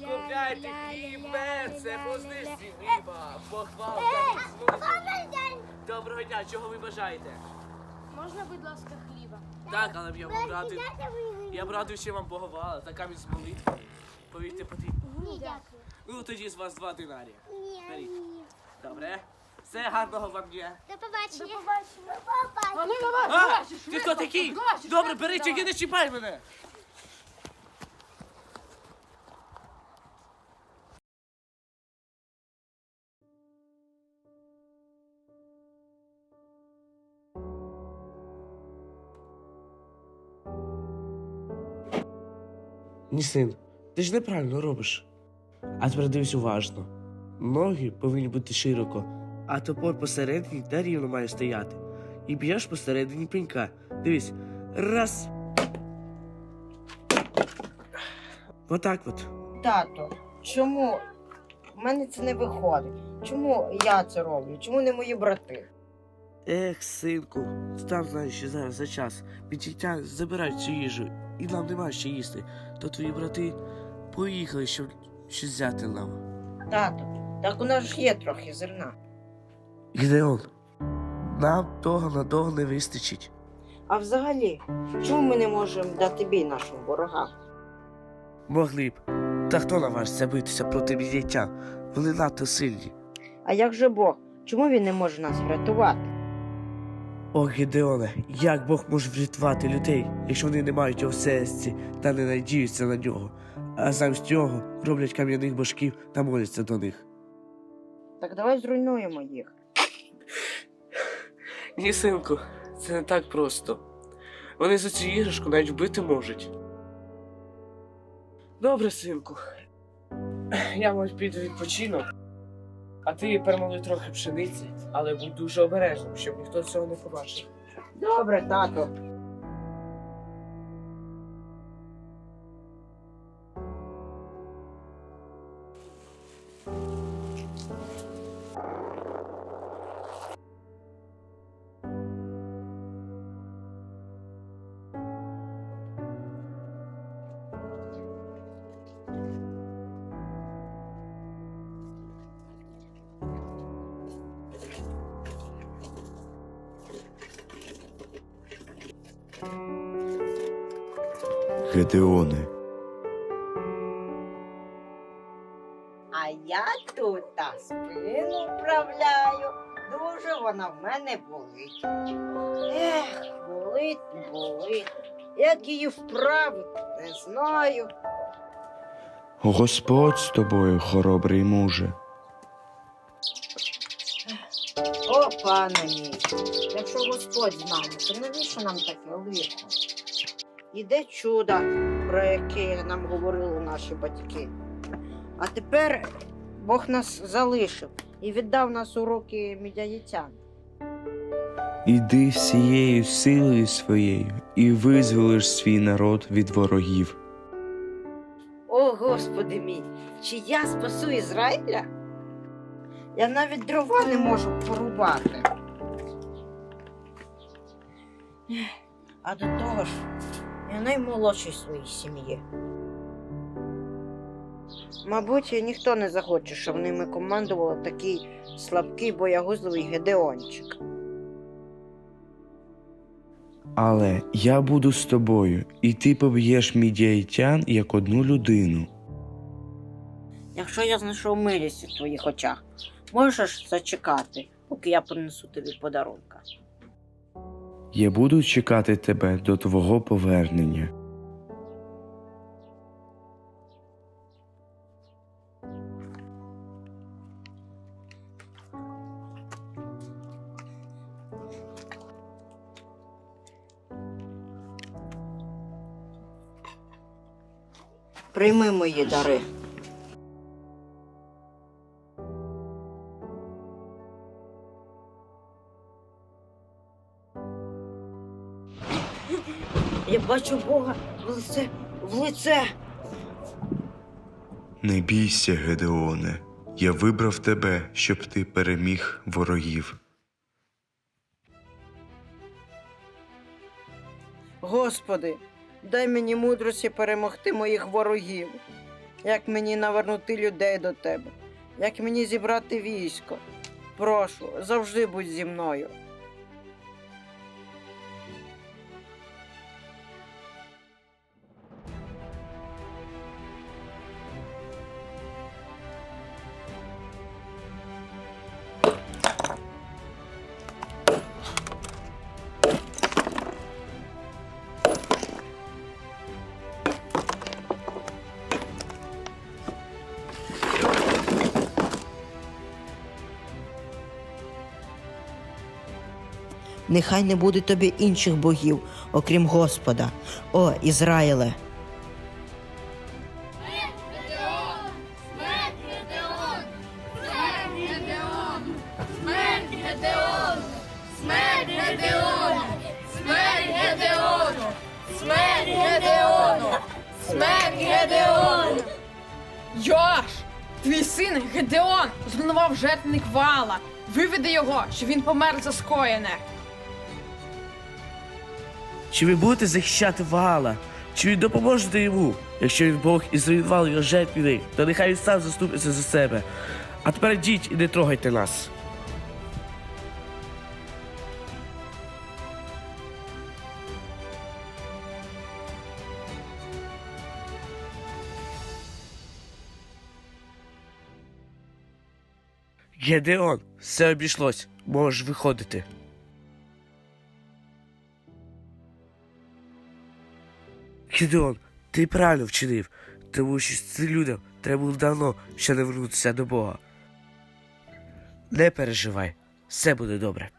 Купляйте хліб, перце, по хліба, похвалка. Доброго дня, чого ви бажаєте? Можна, будь ласка, хліба? Так, але б я вам радий. Я б радий, що вам поговала, така від молитви. Повірте, потрібно. Ні, дякую. Ну тоді з вас два динарія. Ні, Добре? Все гарного вам дня. До побачення. До побачення. До А побачення. ну А, ти хто такий? Добре, бери, тільки не чіпай мене. Ні, син, ти ж неправильно робиш. А тепер дивись уважно. Ноги повинні бути широко, а топор посередині та рівно має стояти. І б'єш посередині пенька. Дивись. Раз. Отак от. Тато, чому в мене це не виходить? Чому я це роблю? Чому не мої брати? Ех, синку, сам знаєш, що зараз за час. Підчиття забирають цю їжу, і нам нема що їсти. То твої брати поїхали, щоб щось взяти нам. Тато, так у нас ж є трохи зерна. Гідеон, нам того надовго не вистачить. А взагалі, чому ми не можемо дати бій нашим ворогам? Могли б. Та хто наважиться битися проти відяття? Вони надто сильні. А як же Бог? Чому він не може нас врятувати? О, Гідеоне, як Бог може врятувати людей, якщо вони не мають його в серці та не надіються на нього, а замість нього роблять кам'яних божків та моляться до них. Так давай зруйнуємо їх. Ні, синку, це не так просто. Вони за цю іграшку навіть вбити можуть. Добре, синку. Я маю піду відпочинок. А ти перемоли трохи пшениці, але будь дуже обережним, щоб ніхто цього не побачив. Добре, тато. Гедеоне, А я тут та спину вправляю. Дуже вона в мене болить. Ех, болить, болить. Як її вправити, не знаю. Господь з тобою, хоробрий муже. О, пане мій, якщо Господь з нами, то навіщо нам таке лихо? Іде чудо, про яке нам говорили наші батьки. А тепер Бог нас залишив і віддав нас у руки мідяїтян. Іди всією силою своєю і визволиш свій народ від ворогів. О, Господи мій, чи я спасу Ізраїля? Я навіть дрова не можу порубати. А до того ж, я наймолодший в своїй сім'ї. Мабуть, ніхто не захоче, щоб ними командував такий слабкий боягузливий Гедеончик. Але я буду з тобою, і ти поб'єш мідяїтян як одну людину. Якщо я знайшов милість у твоїх очах, можеш зачекати, поки я принесу тобі подарунка. Я буду чекати тебе до твого повернення. Прийми мої дари. Я бачу Бога в лице, в лице. Не бійся, Гедеоне, я вибрав тебе, щоб ти переміг ворогів. Господи, дай мені мудрості перемогти моїх ворогів. як мені навернути людей до тебе, як мені зібрати військо. Прошу, завжди будь зі мною. Нехай не буде тобі інших богів, окрім Господа. О, Ізраїле! Йош! Твій син Гедеон зруйнував жертвник вала. Виведи його, що він помер за скоєне. Чи ви будете захищати Ваала? Чи ви допоможете йому? Якщо він Бог і зруйнував його жертвіник, то нехай він сам заступиться за себе. А тепер йдіть і не трогайте нас. Гедеон, все обійшлось. Можеш виходити. Гедеон, ти правильно вчинив, тому що цим людям треба було давно ще не вернутися до Бога. Не переживай, все буде добре.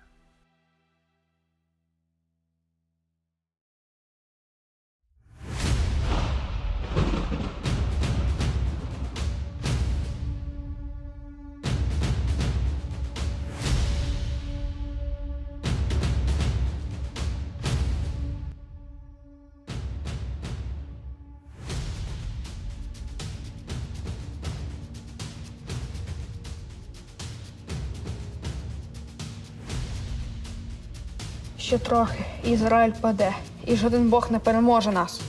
Ще трохи, Ізраїль паде, і жоден Бог не переможе нас.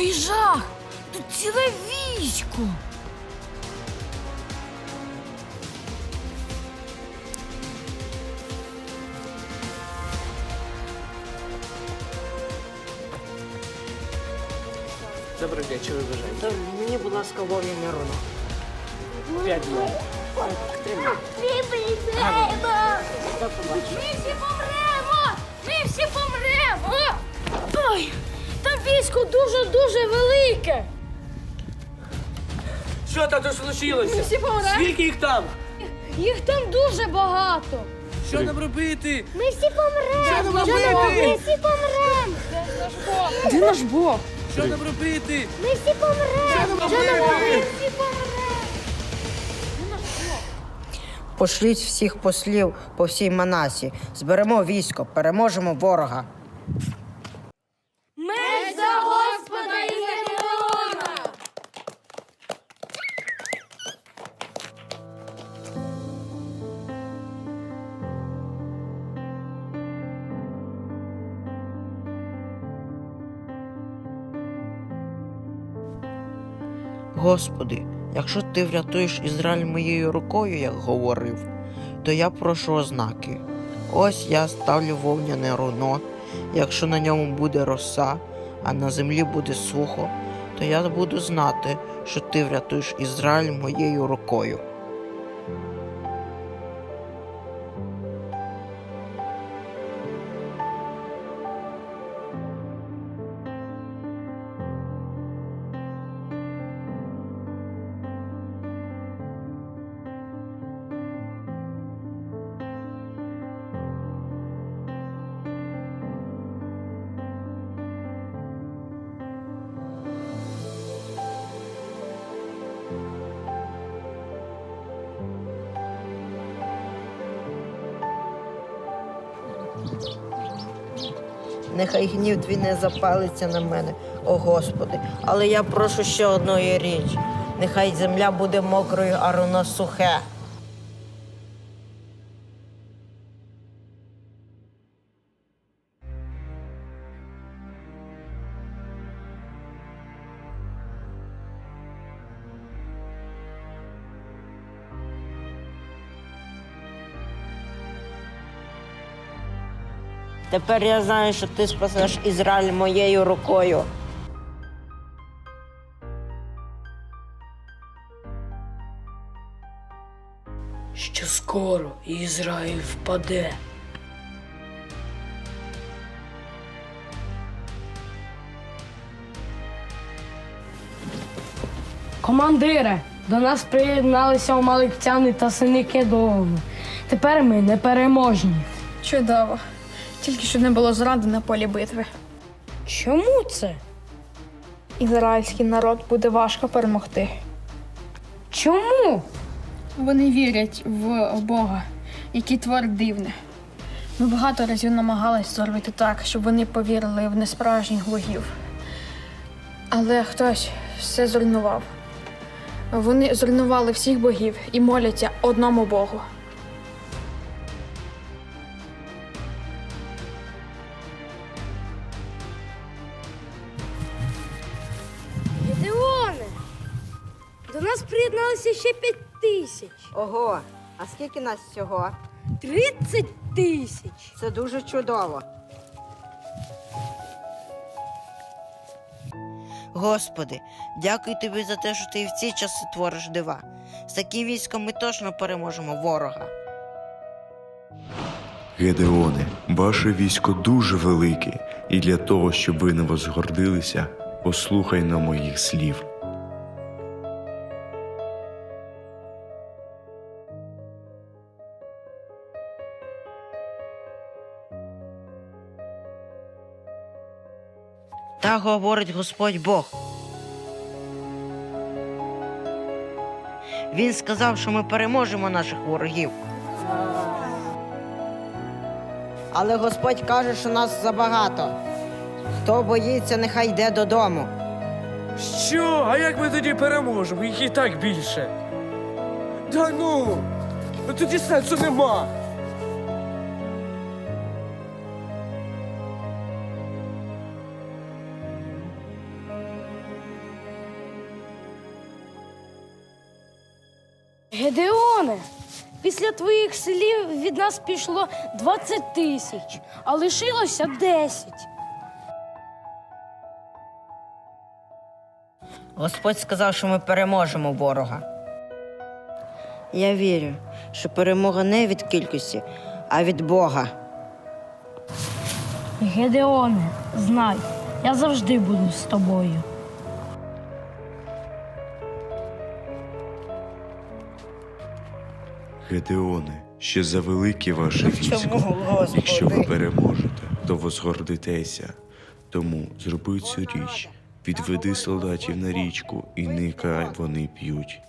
Ой, жах! Тут ціле військо. Добрий день, що ви? Та мені, будь ласка, вовремя руно. П'ять днів. Ми всі помремо! Ми всі помремо! Ой, військо дуже-дуже велике. Що там тут случилося? всі помремо? Скільки їх там? Їх там дуже багато. Що нам робити? Ми всі помремо. Що нам робити? Ми всі помремо. Де наш Бог? Що нам робити? Ми всі помремо. Що нам робити? всі помремо. Пошліть всіх послів по всій Манасі. Зберемо військо, переможемо ворога. Господи, якщо ти врятуєш Ізраїль моєю рукою, як говорив, то я прошу ознаки. Ось я ставлю вовняне руно. Якщо на ньому буде роса, а на землі буде сухо, то я буду знати, що ти врятуєш Ізраїль моєю рукою. Нехай гнів твій не запалиться на мене, о Господи. Але я прошу ще одної річ. Нехай земля буде мокрою, а руно сухе. Тепер я знаю, що ти спасеш Ізраїль моєю рукою. що скоро Ізраїль впаде. Командире, до нас приєдналися омаликцяни та сини Кедову. Тепер ми непереможні. Чудово. Тільки що не було зради на полі битви. Чому це? Ізраїльський народ буде важко перемогти. Чому? Вони вірять в Бога, який творить дивне. Ми багато разів намагались зробити так, щоб вони повірили в несправжніх богів. Але хтось все зруйнував. Вони зруйнували всіх богів і моляться одному Богу. Ого, а скільки нас всього? Тридцять тисяч. Це дуже чудово. Господи, дякую тобі за те, що ти і в ці часи твориш дива. З таким військом ми точно переможемо ворога. Гедеоне, ваше військо дуже велике, і для того, щоб ви не возгордилися, послухай на моїх слів. Так говорить Господь Бог. Він сказав, що ми переможемо наших ворогів. Але Господь каже, що нас забагато. Хто боїться, нехай йде додому. Що? А як ми тоді переможемо? Їх і так більше. Да ну! Ну тоді сенсу нема. Гедеоне, після твоїх слів від нас пішло 20 тисяч, а лишилося 10. Господь сказав, що ми переможемо ворога. Я вірю, що перемога не від кількості, а від Бога. Гедеоне, знай, я завжди буду з тобою. Гедеоне, ще завелике ваше військо. Якщо ви переможете, то возгордитеся. Тому зроби цю річ. Відведи солдатів на річку, і нехай вони п'ють.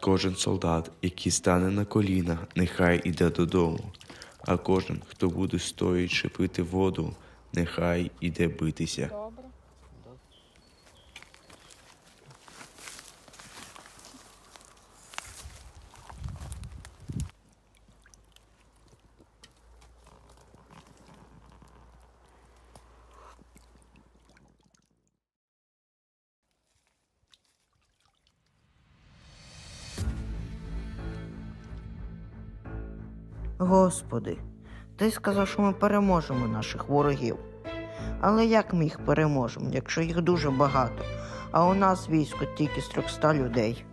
Кожен солдат, який стане на коліна, нехай іде додому. А кожен, хто буде стоячи пити воду, нехай іде битися. Господи, ти сказав, що ми переможемо наших ворогів. Але як ми їх переможемо, якщо їх дуже багато, а у нас військо тільки з 300 людей?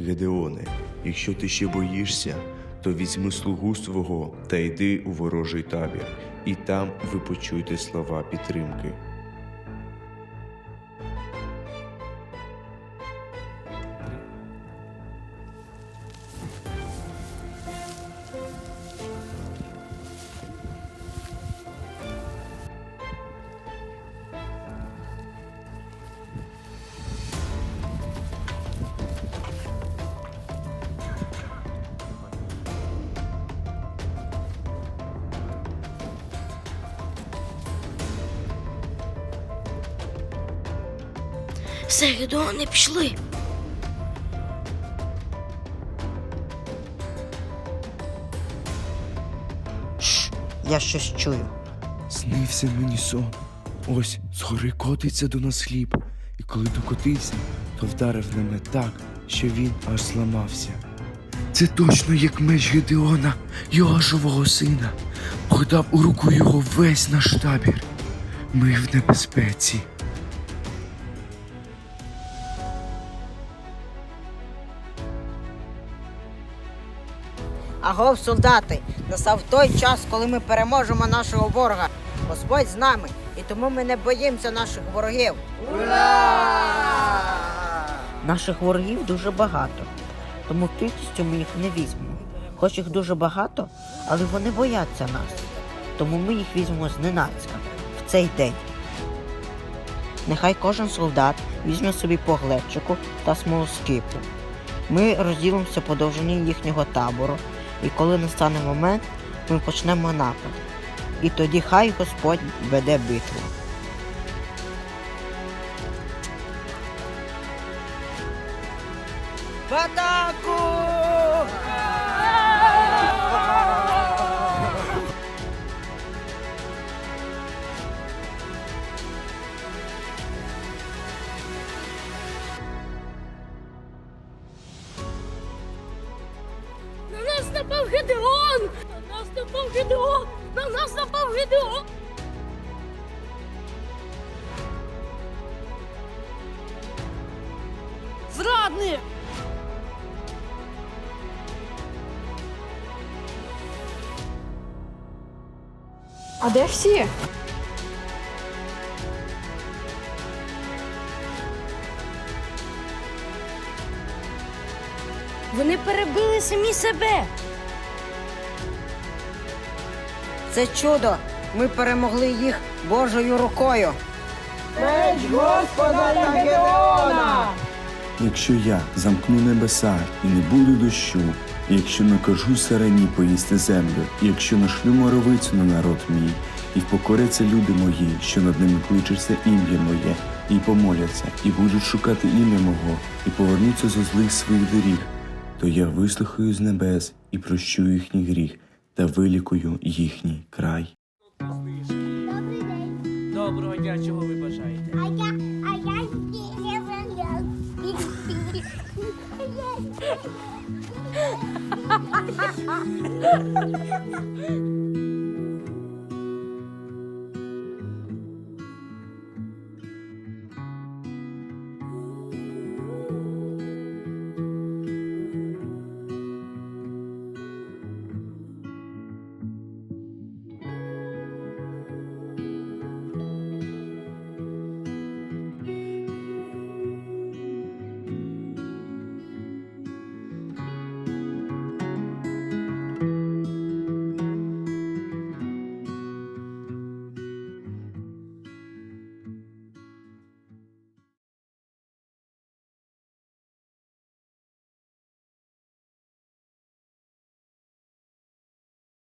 Гедеоне, якщо ти ще боїшся, то візьми слугу свого та йди у ворожий табір, і там ви почуєте слова підтримки. Все, Гедеоне, пішли. Шш, я щось чую. Снився мені сон. Ось згори котиться до нас хліб, і коли докотився, то вдарив на мене так, що він аж зламався. Це точно як меч Гедеона, Йошового сина. Бог дав у руку його весь наш табір. Ми в небезпеці. Агов, солдати, настав той час, коли ми переможемо нашого ворога. Господь з нами, і тому ми не боїмося наших ворогів. Наших ворогів дуже багато, тому кількістю ми їх не візьмемо. Хоч їх дуже багато, але вони бояться нас. Тому ми їх візьмемо зненацька в цей день. Нехай кожен солдат візьме собі по глечику та смолоскипу. Ми розділимося по довжині їхнього табору, і коли настане момент, ми почнемо напад. І тоді хай Господь веде битву. В атаку! Гедеон! На нас напав Гедеон! Зрадник! А де всі? Вони перебили самі себе. Це чудо. Ми перемогли їх Божою рукою. Якщо я замкну небеса і не буду дощу, якщо накажу сарені поїсти землю, якщо нашлю моровицю на народ мій, і впокоряться люди мої, що над ними кличеться ім'я моє, і помоляться, і будуть шукати ім'я мого, і повернуться зо злих своїх доріг, то я вислухаю з небес і прощу їхній гріх та вилікую їхній край. Доброго дня, чого ви бажаєте? А я, а я не